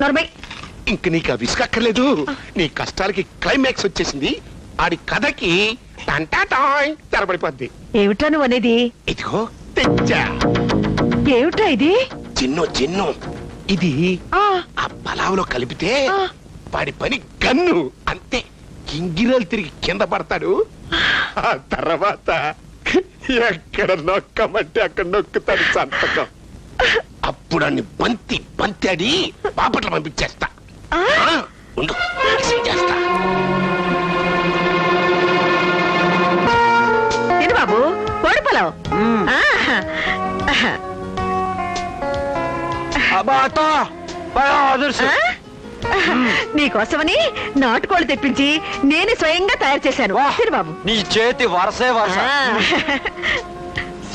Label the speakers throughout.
Speaker 1: నోర్మై!
Speaker 2: ఇంక నీకు ఆ విసుగక్కర్లేదు నీ కష్టాలకి క్లైమాక్స్ వచ్చేసింది. ఆడి కథకి టంటాటాయ్ తెరబడిపోద్ది
Speaker 1: ఏమిట్రా నువ్వు అనేది?
Speaker 2: ఇదిగో తెచ్చా.
Speaker 1: ఏమిట్రా ఇది?
Speaker 2: చిన్ను చిన్ను. ఇది
Speaker 1: ఆ,
Speaker 2: ఆ పలావులో కలిపితే
Speaker 1: ఆ.
Speaker 2: వాడి పని గన్ను. అంతే. గింగిరాలు తిరిగి కింద పడతాడు. ఆ. తర్వాత ఎక్కడ నొక్కమంటే అక్కడ నొక్కుతాడు సంతకం. అప్పుడు అన్ని బంతి బంతాడి బాపట్ల పంపించేస్తా. ఉండు. చేస్తా.
Speaker 1: తిను బాబు? కోడి పొలం? నీకోసమని నాటుకోళ్ళు తెప్పించి నేను స్వయంగా తయారు చేశాను. తిను బాబు?
Speaker 3: నీ చేతి వరసే వరస.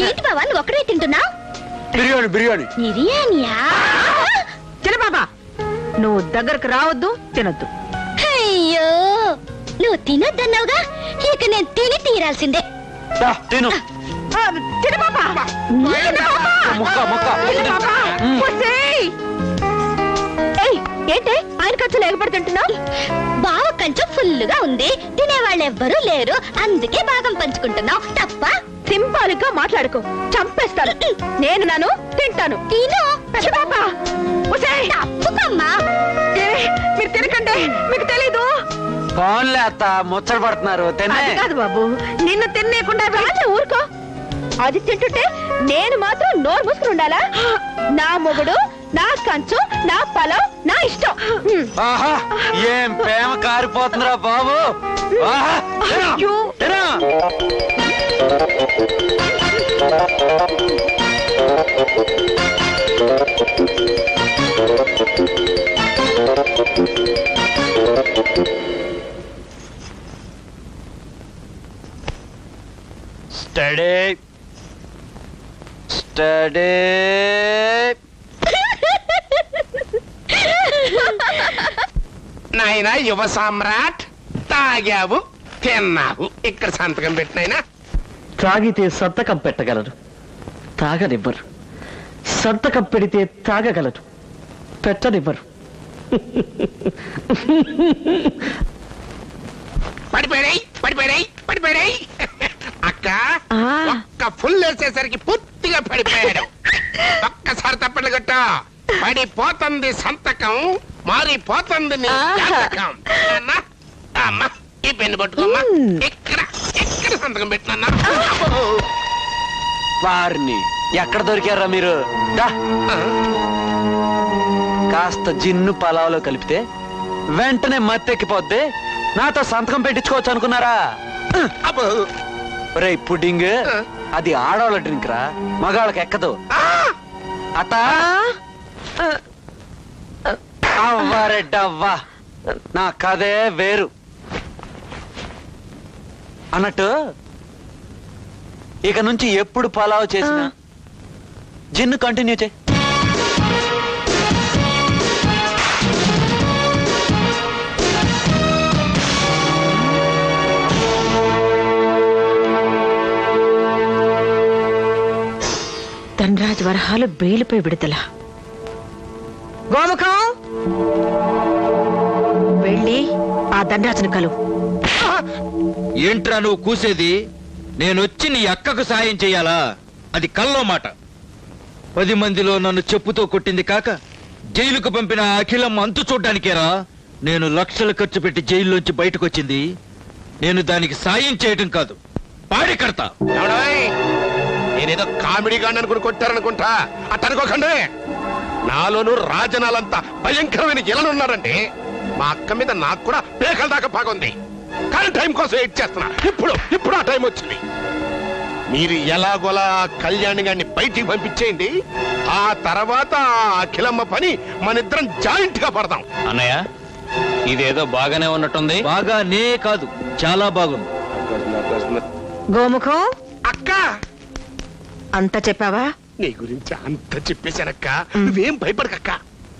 Speaker 4: ఏంటి బావా నువ్వు ఒక్కడే తింటున్నావు?
Speaker 3: బిర్యానీ బిర్యానీ.
Speaker 4: బిర్యానీయా?
Speaker 1: చిన్న బాబా. నువ్వు దగ్గరకు రావద్దు తినొద్దు.
Speaker 4: అయ్యో నువ్వు తినొద్దన్నావుగా? ఇక నేను తిని తీరాల్సిందే.
Speaker 3: దా, తిను.
Speaker 1: ఆ,
Speaker 3: ముక్క ముక్క.
Speaker 1: ఒసేయ్! ఏయ్, ఏంటే? ఆయన ఖర్చు లేకపోతే తింటున్నావు?
Speaker 4: బావ కంచం ఫుల్లుగా ఉంది. తినేవాళ్ళు ఎవ్వరూ లేరు. అందుకే భాగం పంచుకుంటున్నావు. తప్ప
Speaker 1: సింపాల్గా మాట్లాడుకో. చంపేస్తాను. నేను నాను తింటాను. మీరు తినకండి. మీకు తెలీదు.
Speaker 3: ఫోన్లే అత్త ముచ్చట పడుతున్నారు.
Speaker 1: కాదు బాబు. నిన్ను తినేయకుండా రాలే ఊరుకో. అది తింటుంటే నేను మాత్రం నోరు మూసుకుని ఉండాలా? నా మొగుడు నా కంచు నా పొలం నా ఇష్టం.
Speaker 3: ఏం ప్రేమ కారిపోతుందిరా బాబు? ఆహా, తిను,
Speaker 1: అయ్యో.
Speaker 3: తిను. స్టడీ స్టడీ
Speaker 2: నాయనా యువ సామ్రాట్ తాగావు తిన్నావు ఇక్కడ సంతకం పెట్టినైనా
Speaker 5: తాగితే సంతకం పెట్టగలరు. తాగనివ్వరు. సంతకం పెడితే తాగగలరు. పెట్టనివ్వరు.
Speaker 2: పడిపోయాయి పడిపోయాయి పడిపోయాయి అక్క. ఒక్క ఫుల్ వేసేసరికి పూర్తిగా పడిపోయాడు. ఒక్కసారి తప్పట్లు కొట్ట. పడిపోతుంది సంతకం మారిపోతుంది నీ. జాతకం. నాన్న, అమ్మా ఈ పెన్ను పట్టుకోమ్మా.
Speaker 1: మ్మ్.
Speaker 2: ఇక్కడ. ఇక్కడ సంతకం పెట్టినా
Speaker 3: వారిని ఎక్కడ దొరికారా మీరు? దా. కాస్త జిన్ను పలావులో కలిపితే వెంటనే మత్తెక్కిపోద్ది. నాతో సంతకం పెట్టించుకోవచ్చు అనుకున్నారా?
Speaker 2: అబ్బో.
Speaker 3: రే పుడ్డింగ్
Speaker 2: ఆ.
Speaker 3: అది ఆడవాళ్ళ డ్రింక్ రా మగాళ్ళకి ఎక్కదు. అవ్వారెడ్డవ్వా నా కథే వేరు. అన్నట్టు ఇక నుంచి ఎప్పుడు పలావ్ చేసినా జిన్ను కంటిన్యూ చేయి.
Speaker 1: ధనరాజ్ వరహాలు బెయిలుపై విడుదల. గోముఖం! వెళ్ళి ఆ ధనరాజును కలువు.
Speaker 6: ఏంట్రా నువ్వు కూసేది? నేనొచ్చి నీ అక్కకు సాయం చెయ్యాలా అది కల్లో మాట. పది మందిలో నన్ను చెప్పుతో కొట్టింది కాక జైలుకు పంపిన అఖిలం అఖిలమ్మ అంతు చూడ్డానికేరా? నేను లక్షలు ఖర్చు పెట్టి జైల్లోంచి బయటకు వచ్చింది నేను దానికి సాయం చేయటం కాదు. పాడి కడతా
Speaker 2: నేనేదో కామెడీ గాండి అనుకుని కొట్టారనుకుంటా. అట్టనుకోకండి నాలోను రాజనాలంతా భయంకరమైన ఇలనున్నారంటే మా అక్క మీద నాకు కూడా పేకల దాకా బాగుంది కానీ టైం కోసం వెయిట్ చేస్తున్నా. ఇప్పుడు ఇప్పుడు ఆ టైం వచ్చింది. మీరు ఎలాగోలా కళ్యాణి గారిని బయటికి పంపించేయండి. ఆ తర్వాత ఆ అఖిలమ్మ పని మనిద్దరం జాయింట్గా పడదాం.
Speaker 6: అన్నయ్య ఇదేదో బాగానే ఉన్నట్టుంది. బాగానే కాదు చాలా బాగుంది.
Speaker 1: గోముఖం
Speaker 2: అక్క!
Speaker 1: అంత చెప్పావా?
Speaker 2: నీ గురించి అంత చెప్పేశానక్క. నువ్వేం భయపడకక్క.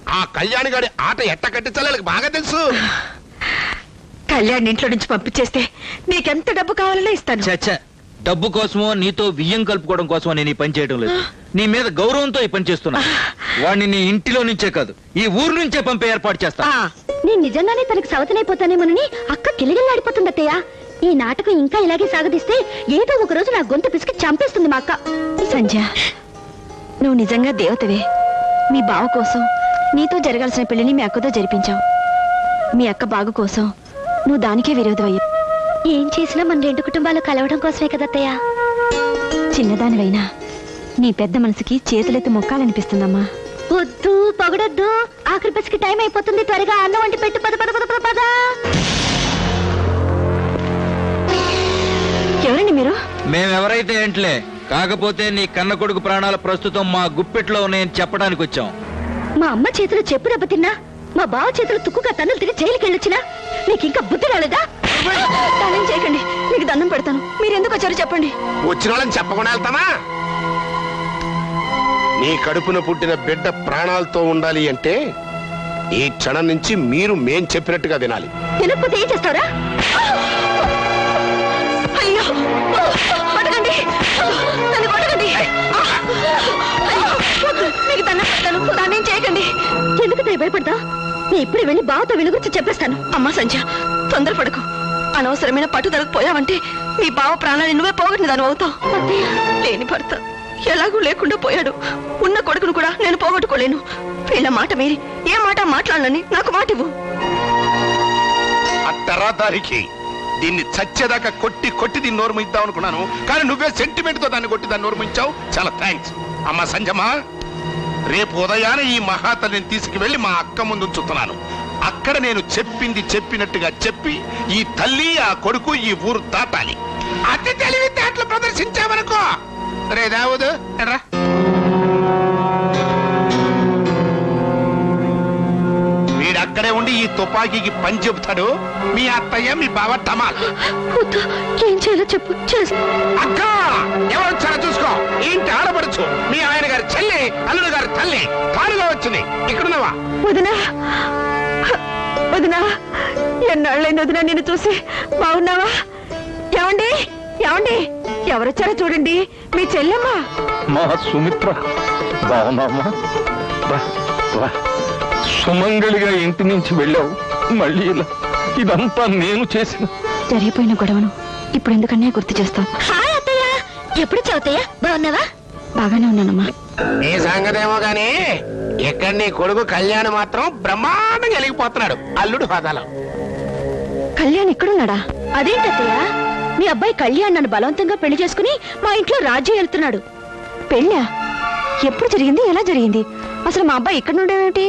Speaker 2: ఆ కళ్యాణి గారి ఆట ఎట్ట కట్టించాలి బాగా తెలుసు.
Speaker 1: కళ్యాణ్ ఇంట్లో నుంచి పంపించేస్తే నీకెంత డబ్బు కావాలన్నా ఇస్తాను.
Speaker 6: చచ్చ డబ్బు కోసమో నీతో బియ్యం కలుపుకోవడం కోసమో నేను ఈ పని చేయడం లేదు. నీ మీద గౌరవంతో ఈ పని చేస్తున్నా. వాడిని నీ ఇంటిలో నుంచే కాదు ఈ ఊరు నుంచే పంపే ఏర్పాటు చేస్తా.
Speaker 4: నేను నిజంగానే తనకు సవతనైపోతానేమోనని అక్క కిలగిల్లాడిపోతుంది అత్తయ్య. ఈ నాటకం ఇంకా ఇలాగే సాగదీస్తే ఏదో ఒక రోజు నా గొంతు పిసికి చంపేస్తుంది మా అక్క.
Speaker 1: సంధ్య నువ్వు నిజంగా దేవతవే. మీ బావ కోసం నీతో జరగాల్సిన పెళ్ళిని మీ అక్కతో జరిపించావు. మీ అక్క బాగు కోసం నువ్వు దానికే విరోధమయ్యావు
Speaker 4: ఏం చేసినా మన రెండు కుటుంబాలు కలవడం కోసమే కదా అత్తయ్య.
Speaker 1: చిన్నదానివైనా నీ పెద్ద మనసుకి చేతులెత్తి మొక్కాలనిపిస్తుందమ్మా.
Speaker 4: వద్దు పొగడొద్దు. ఆఖరి బస్కి టైం అయిపోతుంది త్వరగా అన్నం వంటి పెట్టు పద పద పద పద పద.
Speaker 1: ఎవరండి మీరు?
Speaker 6: మేమెవరైతే ఏంట్లే కాకపోతే నీ కన్న కొడుకు ప్రాణాలు ప్రస్తుతం మా గుప్పెట్లో ఉన్నాయని చెప్పడానికి వచ్చాం
Speaker 4: మా అమ్మ చేతిలో చెప్పు దెబ్బతిన్నా మా బావ చేతిలో తుక్కుగా తన్నులు తిని జైలుకి వెళ్ళొచ్చినా? నీకు ఇంకా బుద్ధి రాలేదా?
Speaker 1: దానం చేయకండి మీకు దండం పెడతాను. మీరు ఎందుకు వచ్చారో చెప్పండి.
Speaker 2: వచ్చిన వాళ్ళని చెప్పకుండా వెళ్తానా నీ కడుపున పుట్టిన బిడ్డ ప్రాణాలతో ఉండాలి అంటే ఈ క్షణం నుంచి మీరు మేం చెప్పినట్టుగా వినాలి.
Speaker 4: తినకపోతే ఏం చేస్తావురా?
Speaker 1: అయ్యో! పడకండి! నన్ను కొట్టకండి అయ్యో, వద్దు, మీకు దండం పెడతాను. దానం చేయకండి.
Speaker 4: ఎందుకు భయపడతా నేను ఇప్పుడే వెళ్ళి బావతో వీళ్ళ గురించి చెప్పేస్తాను.
Speaker 1: అమ్మా సంధ్య తొందరపడకు అనవసరమైన పట్టుదలకు పోయావంటే నీ బావ ప్రాణాన్ని నువ్వే పోగొట్టిన దాని అవుతావు. లేని భర్త ఎలాగూ లేకుండా పోయాడు. ఉన్న కొడుకును కూడా నేను పోగొట్టుకోలేను. వీళ్ళ మాట మీరి ఏ మాట మాట్లాడనని నాకు మాట ఇవ్వు
Speaker 2: దీన్ని చచ్చేదాకా కొట్టి కొట్టి దీన్ని నోరు ముయిద్దాం అనుకున్నాను. కానీ నువ్వే సెంటిమెంట్తో దాన్ని కొట్టి దాన్ని నోరు ముయించావు. చాలా థ్యాంక్స్ అమ్మా సంజమా రేపు ఉదయాన ఈ మహాతల్లిని తీసుకువెళ్ళి మా అక్క ముందు ఉంచుతున్నాను. అక్కడ నేను చెప్పింది చెప్పినట్టుగా చెప్పి ఈ తల్లి ఆ కొడుకు ఈ ఊరు దాటాలి. అతి తెలివితేటలు ప్రదర్శించామనుకో రే దావుదు ఎడ్రా వీడు అక్కడే ఉండి ఈ తుపాకీకి పని చెబుతాడు. మీ అత్తయ్య మీ బావ టమాల్
Speaker 4: వద్దు ఏం చేయాలో చెప్పు చేస్తా.
Speaker 2: అక్క ఎవరొచ్చారో చూసుకో. ఏంటి ఆడపడచ్చు మీ ఆయన గారి చెల్లి అల్లుడు గారి తల్లి కారుగా వచ్చింది ఇక్కడున్నావా?
Speaker 1: వదినా వదినా ఎన్నాళ్ళైంది వదినా నిన్ను చూసి? బాగున్నావా? ఏమండి ఏమండి? ఎవరొచ్చారో చూడండి. మీ చెల్లెమ్మా.
Speaker 7: మా సుమిత్ర బాగున్నామా. సుమంగళిగా ఇంటి నుంచి వెళ్ళావు. మళ్ళీ ఇలా ఇదంతా నేను చేసిన
Speaker 1: జరిగిపోయిన గొడవను ఇప్పుడు ఎందుకన్నా గుర్తు చేస్తాం
Speaker 4: హాయ్ అత్తయ్య. ఎప్పుడు చదువుతాయా బాగున్నావా?
Speaker 1: బాగానే ఉన్నానమ్మా.
Speaker 2: నీ సంగతేమో గాని ఇక్కడ నీ కొడుకు కళ్యాణ్ మాత్రం బ్రహ్మాండంగా వెలిగిపోతున్నాడు అల్లుడు హోదాలో.
Speaker 1: కళ్యాణ్ ఇక్కడున్నాడా
Speaker 4: అదేంటత్తయ్య మీ అబ్బాయి కళ్యాణ్ నన్ను బలవంతంగా పెళ్ళి చేసుకుని మా ఇంట్లో రాజ్యం వెళ్తున్నాడు
Speaker 1: పెళ్ళా? ఎప్పుడు జరిగింది? ఎలా జరిగింది? అసలు మా అబ్బాయి ఇక్కడ నుండేమిటి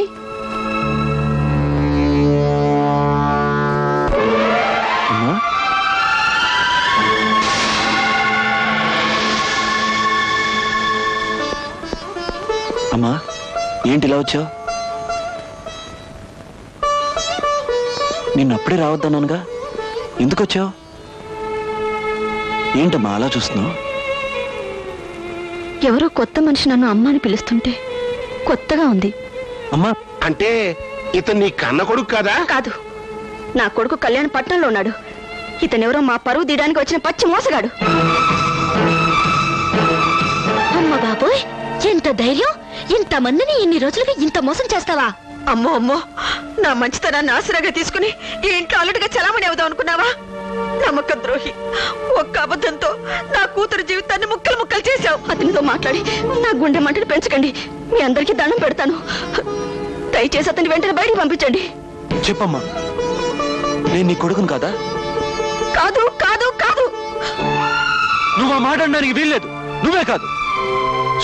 Speaker 3: ఏంటి ఇలా వచ్చావు? నిన్ను అప్పుడే రావద్దన్నానుగా. ఎందుకు వచ్చావు? ఏంటమ్మా అలా చూస్తున్నావు?
Speaker 1: ఎవరో కొత్త మనిషి నన్ను అమ్మ అని పిలుస్తుంటే కొత్తగా ఉంది.
Speaker 3: అమ్మా
Speaker 2: అంటే ఇతను నీ కన్న కొడుకు కదా?
Speaker 1: కాదు. నా కొడుకు కళ్యాణ్ పట్నంలో ఉన్నాడు. ఇతనెవరో మా పరువు తీయడానికి వచ్చిన పచ్చి మోసగాడు.
Speaker 4: అమ్మ బాబోయ్ ఎంత ధైర్యం! ఇంత మందిని ఇన్ని రోజులుగా ఇంత మోసం చేస్తావా?
Speaker 1: అమ్మో అమ్మో. నా మంచితనాన్ని ఆసరాగా తీసుకుని ఈ ఇంట్లో అల్లుడిగా చలామణి అవుదాం అనుకున్నావా? నమ్మక ద్రోహి ఒక్క అబద్ధంతో నా కూతురు జీవితాన్ని ముక్కలు ముక్కలు చేశావు. అతనితో మాట్లాడి నా గుండె మంటను పెంచకండి. మీ అందరికీ దండం పెడతాను. దయచేసి అతని వెంటనే బయటికి పంపించండి.
Speaker 3: చెప్పమ్మా. నేను నీ కొడుకును కాదా?
Speaker 1: కాదు కాదు కాదు.
Speaker 3: నువ్వు ఆ మాట అనడానికి వీల్లేదు. నువ్వే కాదు.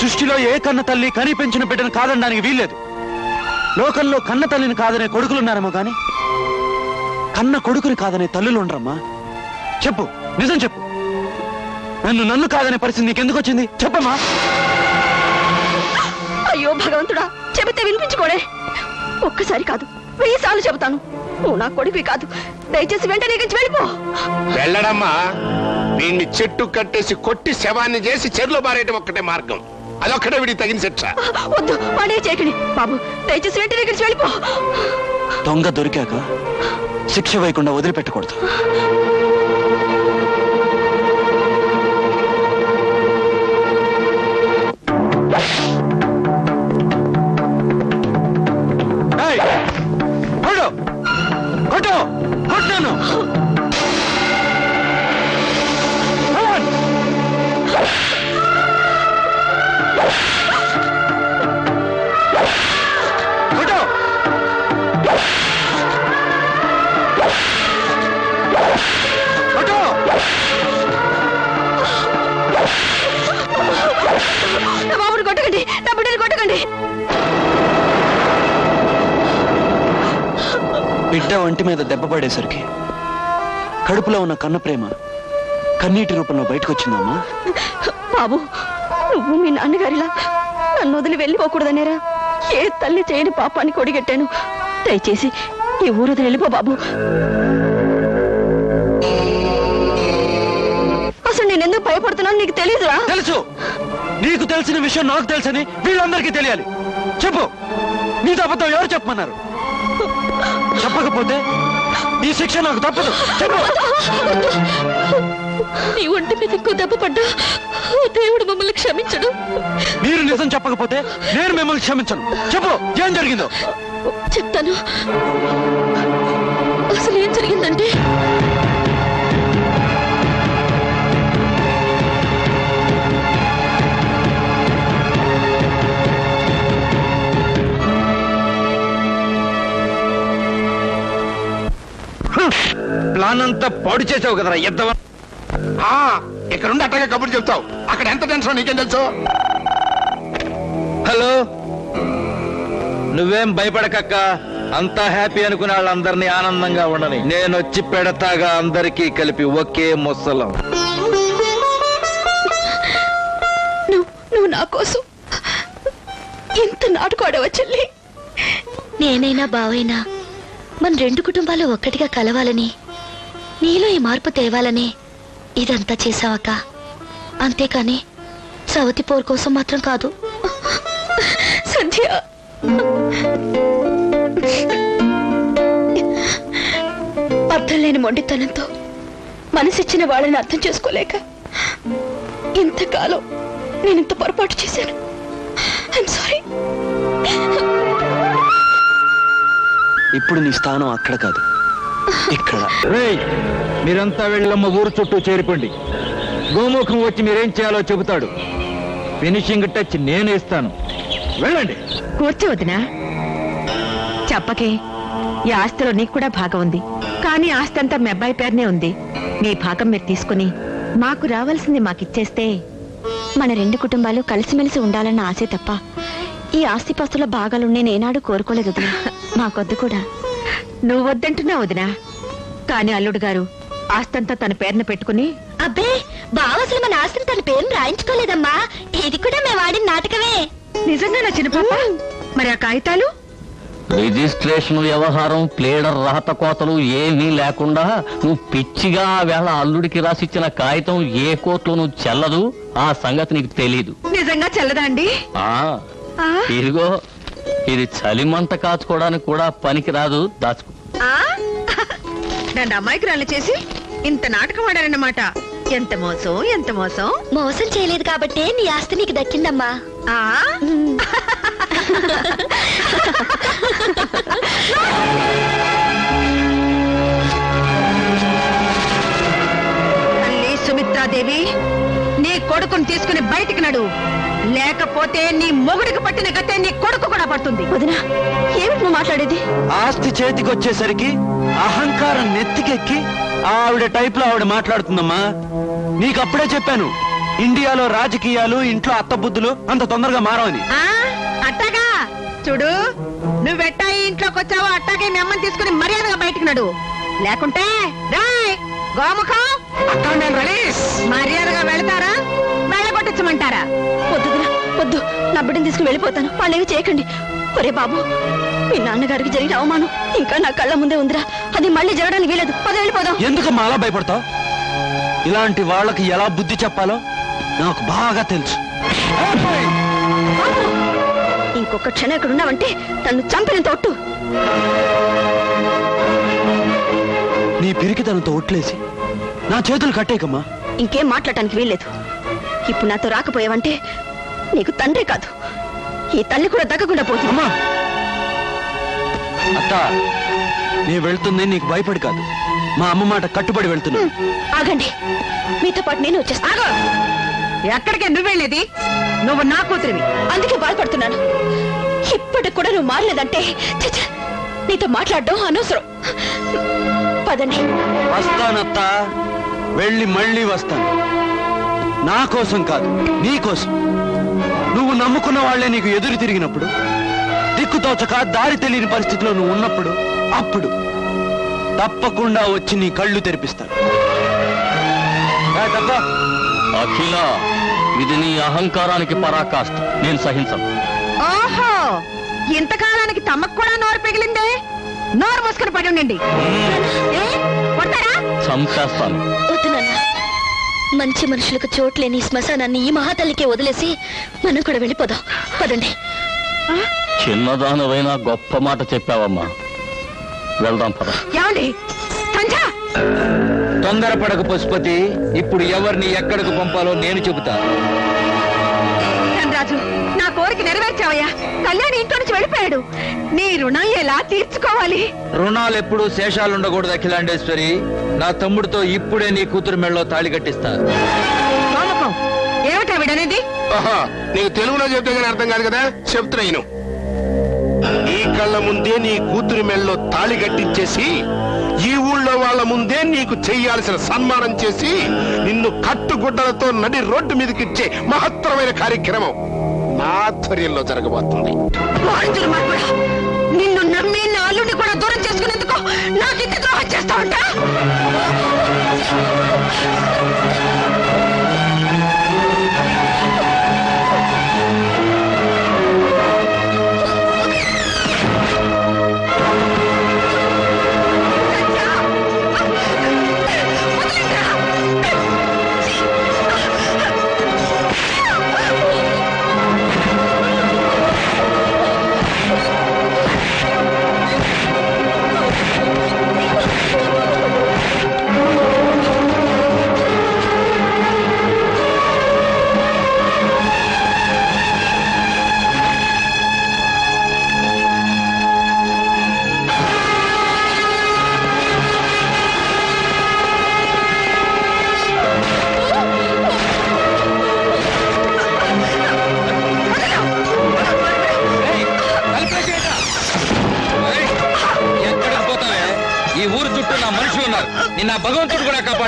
Speaker 3: సృష్టిలో ఏ కన్న తల్లి కని పెంచిన బిడ్డను కాదనడానికి వీల్లేదు. లోకంలో కన్న తల్లిని కాదనే కొడుకులున్నారేమో కానీ కన్న కొడుకుని కాదనే తల్లులు ఉండరమ్మా. చెప్పు నిజం చెప్పు. నన్ను నన్ను కాదనే పరిస్థితి నీకెందుకు వచ్చింది? చెప్పమ్మా.
Speaker 1: అయ్యో భగవంతుడా చెబితే వినిపించుకోడే. ఒక్కసారి కాదు వెయ్యి సార్లు చెబుతాను. నువ్వు నా కొడుకువి కాదు. దయచేసి వెంటనే వెళ్ళిపో.
Speaker 2: వెళ్ళడమ్మా. నిన్ను చెట్టు కట్టేసి కొట్టి శవాన్ని చేసి చెరులో బారేయటం ఒక్కటే మార్గం. అదొక్కడే వీడికి తగిన శిక్ష.
Speaker 1: వద్దు
Speaker 3: దొంగ దొరికాక శిక్ష వేయకుండా వదిలిపెట్టకూడదు.
Speaker 1: Oh!
Speaker 3: బిడ్డ ఒంటి మీద దెబ్బ పడేసరికి కడుపులో ఉన్న కన్న ప్రేమ కన్నీటి రూపంలో బయటకు వచ్చిందమ్మా
Speaker 1: బాబు నువ్వు మీ నాన్నగారిలా నన్ను వదిలి వెళ్ళిపోకూడదనేరా? ఏ తల్లి చేయని పాపాన్ని కొడిగట్టాను? దయచేసి ఈ ఊరు వదిలి వెళ్ళిపో బాబు. అసలు నేను ఎందుకు భయపడుతున్నాను నీకు తెలియదురా
Speaker 3: తెలుసు. నీకు తెలిసిన విషయం నాకు తెలుసని వీళ్ళందరికీ తెలియాలి. చెప్పు. నీ అబద్ధం ఎవరు చెప్పమన్నారు? చెప్పకపోతే ఈ శిక్ష నాకు తప్పదు. చెప్పు.
Speaker 1: నీ ఒంటి మీద ఎక్కువ దెబ్బ పడ్డా దేవుడు మమ్మల్ని క్షమించడు.
Speaker 3: మీరు నిజం చెప్పకపోతే నేను మిమ్మల్ని క్షమించను. చెప్పు ఏం జరిగిందో?
Speaker 1: చెప్తాను. అసలు ఏం జరిగిందంటే
Speaker 6: అంతా పాడు చేసావు కదరా ఎద్దవ?
Speaker 2: ఆ, ఇక్కడుండి అట్టగా కబుర్లు చెప్తావు. అక్కడ ఎంత టెన్షన్ నీకేం తెలుసు?
Speaker 6: హలో? నువ్వేం భయపడకక్క? అంతా హ్యాపీ అనుకునే వాళ్ళందరినీ ఆనందంగా ఉండని. నేను వచ్చి పెడతాగా అందరికీ కలిపి ఒకే ముసలం.
Speaker 1: నువ్వు నువ్వు నా కోసం ఎంత నాటుకోడవా చెల్లి?
Speaker 4: నేనైనా బావైనా మన రెండు కుటుంబాలు ఒక్కటిగా కలవాలని నీలో ఈ మార్పు తేవాలని ఇదంతా చేసావక్క అంతేకాని సవతి పోరు కోసం మాత్రం కాదు.
Speaker 1: సంధ్య అర్థం లేని మొండితనంతో మనసిచ్చిన వాళ్ళని అర్థం చేసుకోలేక ఇంతకాలం నేను ఇంత పొరపాటు చేశాను. ఐఎమ్ సారీ
Speaker 3: ఇప్పుడు నీ స్థానం అక్కడ కాదు. ఇక్కడ.
Speaker 6: మీరంతా వెళ్ళమ్మ ఊరు చుట్టూ చేరిపోండి. గోముఖం వచ్చి మీరేం చేయాలో చెబుతాడు. ఫినిషింగ్ టచ్ నేను ఇస్తాను. వెళ్ళండి.
Speaker 1: కూర్చోవద్దునా చెప్పకే ఈ ఆస్తిలో నీకు కూడా భాగం ఉంది. కానీ ఆస్తి అంతా మీ అబ్బాయి పేరునే ఉంది. మీ భాగం మీరు తీసుకుని మాకు రావాల్సింది మాకిచ్చేస్తే
Speaker 4: మన రెండు కుటుంబాలు కలిసిమెలిసి ఉండాలన్న ఆశే తప్ప ఈ ఆస్తిపాస్తుల భాగాలు నేను ఏనాడు కోరుకోలేదు. మాకొద్దు కూడా.
Speaker 1: నువ్వు వద్దంటున్నా వదినా. కానీ అల్లుడు గారు ఆస్తంతా తన పేరున పెట్టుకుని
Speaker 4: అబ్బే బావ అసలు మన ఆస్తిని తన పేరును రాయించుకోలేదమ్మా. ఇది కూడా మేము ఆడిన నాటకమే.
Speaker 1: నిజంగా నా చిన్న పాప? మరి ఆ కాగితాలు?
Speaker 8: రిజిస్ట్రేషన్ వ్యవహారం ప్లేడర్ రాత కోతలు ఏమీ లేకుండా నువ్వు పిచ్చిగా ఆ వేళ అల్లుడికి రాసిచ్చిన కాగితం ఏ కోర్టులోనూ చెల్లదు. ఆ సంగతి నీకు తెలీదు.
Speaker 1: నిజంగా చెల్లదా అండి?
Speaker 8: ఇదిగో ఇది చలిమంట కాచుకోవడానికి కూడా పనికిరాదు దాచుకో.
Speaker 1: ఆ? నన్ను అమాయకురాలు చేసి ఇంత నాటకం ఆడారన్నమాట. ఎంత మోసం ఎంత మోసం?
Speaker 4: మోసం చేయలేదు కాబట్టే నీ ఆస్తి నీకు దక్కిందమ్మా.
Speaker 1: ఆ? తల్లి సుమిత్రాదేవి నీ కొడుకుని తీసుకుని బయటికి నడు. లేకపోతే నీ మొగుడికి పట్టిన గతే నీ కొడుకు కూడా పడుతుంది.
Speaker 4: వదినా ఏమిటి నువ్వు మాట్లాడేది?
Speaker 3: ఆస్తి చేతికి వచ్చేసరికి అహంకారం నెత్తికెక్కి ఆవిడ టైప్లో ఆవిడ మాట్లాడుతుందమ్మా. నీకు అప్పుడే చెప్పాను ఇండియాలో రాజకీయాలు ఇంట్లో అత్తబుద్ధులు అంత తొందరగా మారవని.
Speaker 1: ఆ అట్టాగా. చూడు నువ్వెట్టా ఇంట్లోకి వచ్చావో అట్టాగే మీ అమ్మని తీసుకుని మర్యాదగా బయటికి నడు. లేకుంటే రాయ్ గోముఖం. మర్యాదగా వెళ్తారా వెళ్ళగొట్టించమంటారా
Speaker 4: వద్దు వద్దు. నా బిడ్డను తీసుకుని వెళ్ళిపోతాను. వాళ్ళేమి చేయకండి. ఒరే బాబు మీ నాన్నగారికి జరిగిన అవమానం ఇంకా నా కళ్ళ ముందే ఉందిరా. అది మళ్ళీ జరగడానికి వీలేదు. పద వెళ్ళిపోదాం.
Speaker 3: ఎందుకమ్మా అలా భయపడతావు? ఇలాంటి వాళ్ళకి ఎలా బుద్ధి చెప్పాలో నాకు బాగా తెలుసు.
Speaker 4: ఇంకొక క్షణం ఇక్కడ ఉన్నావంటే నన్ను చంపినంత ఒట్టు.
Speaker 3: నీ పిరికితనంతో ఒట్లేసి నా చేతులు కట్టేకమ్మా
Speaker 4: ఇంకేం మాట్లాడటానికి వీల్లేదు. ఇప్పుడు నాతో రాకపోయావంటే
Speaker 9: నీకు తండ్రి కాదు. ఈ తల్లి కూడా దగ్గకుండా పోతుంది.
Speaker 3: అత్త నీ వెళ్తుంది నీకు భయపడి కాదు. మా అమ్మ మాట కట్టుబడి వెళ్తున్నా.
Speaker 1: ఆగండి. మీతో పాటు నేను వచ్చేస్తాను
Speaker 9: ఎక్కడికే నువ్వు వెళ్ళేది? నువ్వు నా కూతురివి.
Speaker 1: అందుకే బాధపడుతున్నాను ఇప్పటికి కూడా నువ్వు మారలేదంటే ఛ, ఛ, నీతో మాట్లాడడం అనవసరం. పదండి.
Speaker 3: వస్తానత్త. వెళ్ళి మళ్ళీ వస్తాను. నా కోసం కాదు నీ కోసం. నువ్వు నమ్ముకున్న వాళ్ళే నీకు ఎదురు తిరిగినప్పుడు దిక్కుతోచక దారి తెలియని పరిస్థితిలో నువ్వు ఉన్నప్పుడు అప్పుడు తప్పకుండా వచ్చి నీ కళ్ళు తెరిపిస్తాను
Speaker 8: అఖిల ఇది నీ అహంకారానికి పరాకాష్ట. నేను సహించను.
Speaker 9: ఓహో ఇంతకాలానికి తమకు కూడా నోరు పెగిలిందే? నోరు మూసుకొని పడి ఉండండి
Speaker 8: చంపేస్తాను.
Speaker 1: మంచి మనుషులకు చోట్లేని శ్మశానాన్ని ఈ మహాతల్లికే వదిలేసి మనం కూడా వెళ్ళిపోదాం. పదండి.
Speaker 8: చిన్నదానవైనా గొప్ప మాట చెప్పావమ్మా. వెళ్దాం పద.
Speaker 9: ఏమండి? సంధ్య!
Speaker 6: తొందరపడకు పశుపతి. ఇప్పుడు ఎవరిని ఎక్కడికి పంపాలో నేను చెబుతా.
Speaker 9: రాజు నా కోరిక నెరవేర్చావయ్యా. కళ్యాణి ఇంట్లో నుంచి వెళ్ళిపోయాడు. నీ రుణం ఎలా తీర్చుకోవాలి?
Speaker 6: రుణాలు ఎప్పుడు శేషాలుండకూడదు అఖిలాండేశ్వరి. నా తమ్ముడితో ఇప్పుడే నీ కూతురు మెళ్ళలో తాళి కట్టిస్తా.
Speaker 9: సోమకం ఏమిటా విడనేది
Speaker 2: ఆహా, నీకు తెలుగులో చెప్తే కానీ అర్థం కాదు కదా? చెప్తున్నా ఈను. ఈ కళ్ళ ముందే నీ కూతురి మెళ్ళలో తాళి కట్టించేసి ఈ ఊళ్ళో వాళ్ళ ముందే నీకు చెయ్యాల్సిన సన్మానం చేసి నిన్ను కట్టుగుడ్డలతో నడి రోడ్డు మీదకిచ్చే మహత్తరమైన కార్యక్రమం నా ఆధ్వర్యంలో జరగబోతుంది.
Speaker 9: వాంతులు మార్పుడా నిన్ను నమ్మి నా అల్లుడిని కూడా దూరం చేసుకునేందుకు నాకు ఇంత ద్రోహం చేస్తా ఉంటా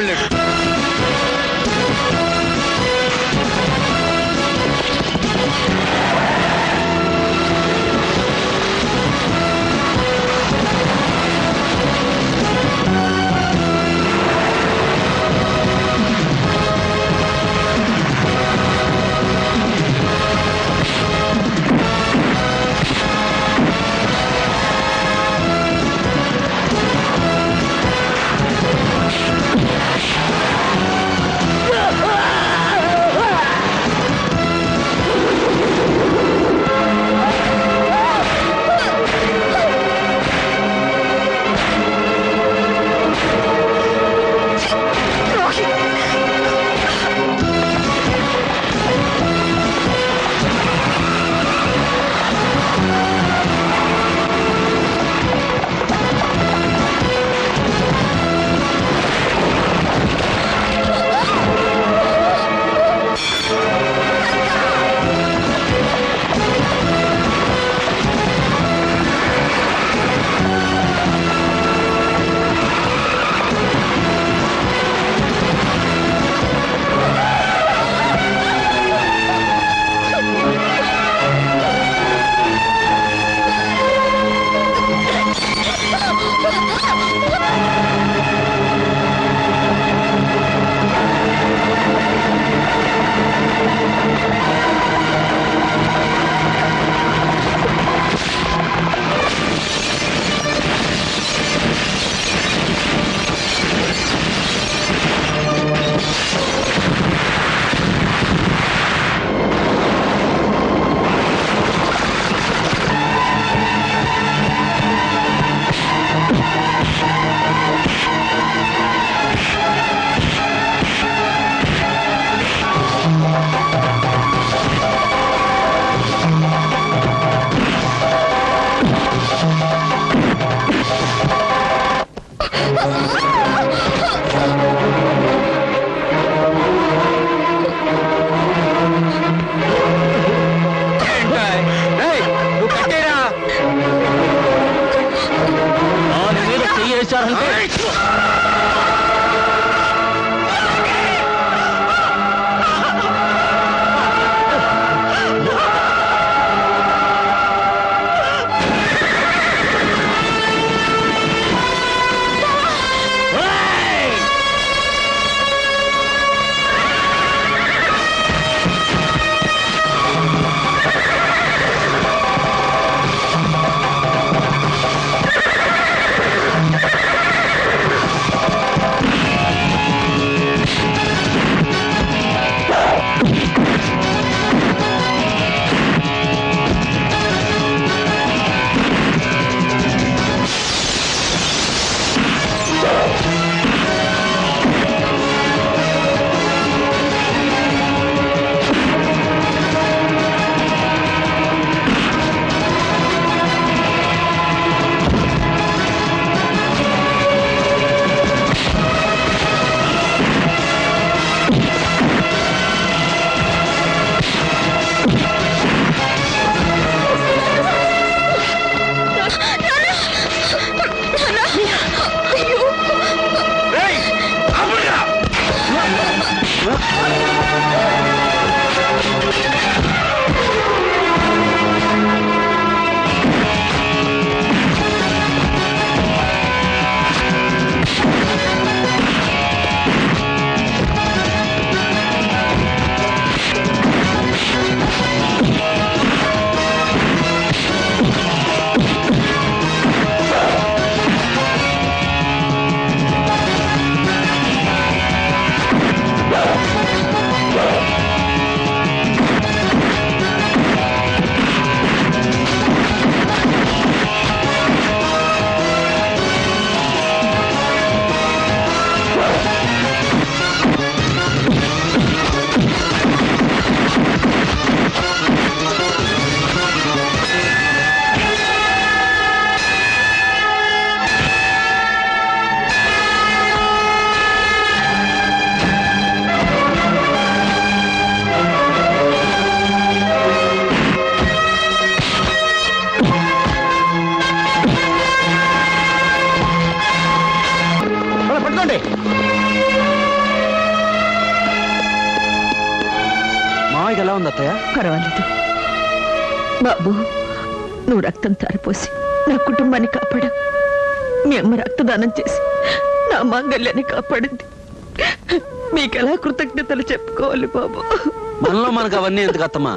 Speaker 6: భగవంతుడు
Speaker 3: అత్తయ్య
Speaker 1: పర్వాలేదు. బాబు నువ్వు రక్తం తారిపోసి నా కుటుంబాన్ని కాపాడా. మీ అమ్మ రక్తదానం చేసి నా మాంగల్యాన్ని కాపాడింది. మీకెలా కృతజ్ఞతలు చెప్పుకోవాలి బాబు?
Speaker 3: మనలో మనకు అవన్నీ ఎందుకు అత్తమ్మా?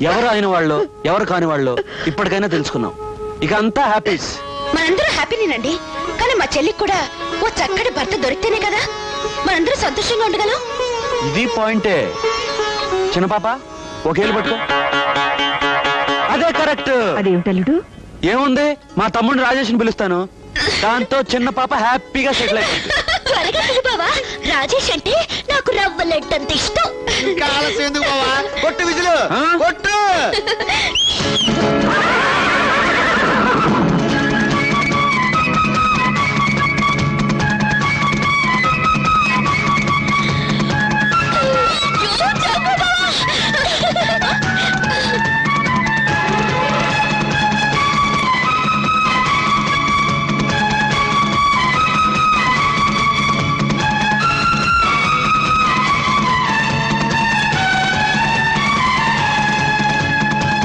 Speaker 3: ఎవరు అయిన వాళ్ళు ఎవరు కాని వాళ్ళు ఇప్పటికైనా తెలుసుకున్నాం. ఇక అంతా హ్యాపీస్.
Speaker 4: మనందరూ హ్యాపీనేనండి. కానీ మా చెల్లికి కూడా ఓ చక్కటి భర్త దొరికితేనే కదా? మనందరూ సంతోషంగా ఉండగలం?
Speaker 3: ఇది పాయింటే. చిన్న పాప? ఒకేళ్ళు పట్టుకో. అదే కరెక్ట్.
Speaker 1: అదేమిటల్లుడు?
Speaker 3: ఏముంది? మా తమ్ముడిని రాజేష్ని పిలుస్తాను. దాంతో చిన్న పాప హ్యాపీగా సెటిల్ అయిపోతుంది
Speaker 4: త్వరగా బావా. రాజేష్ అంటే నాకు రవ్వలెట్టంత ఇష్టం.
Speaker 6: కొట్టు విజులు? కొట్టు.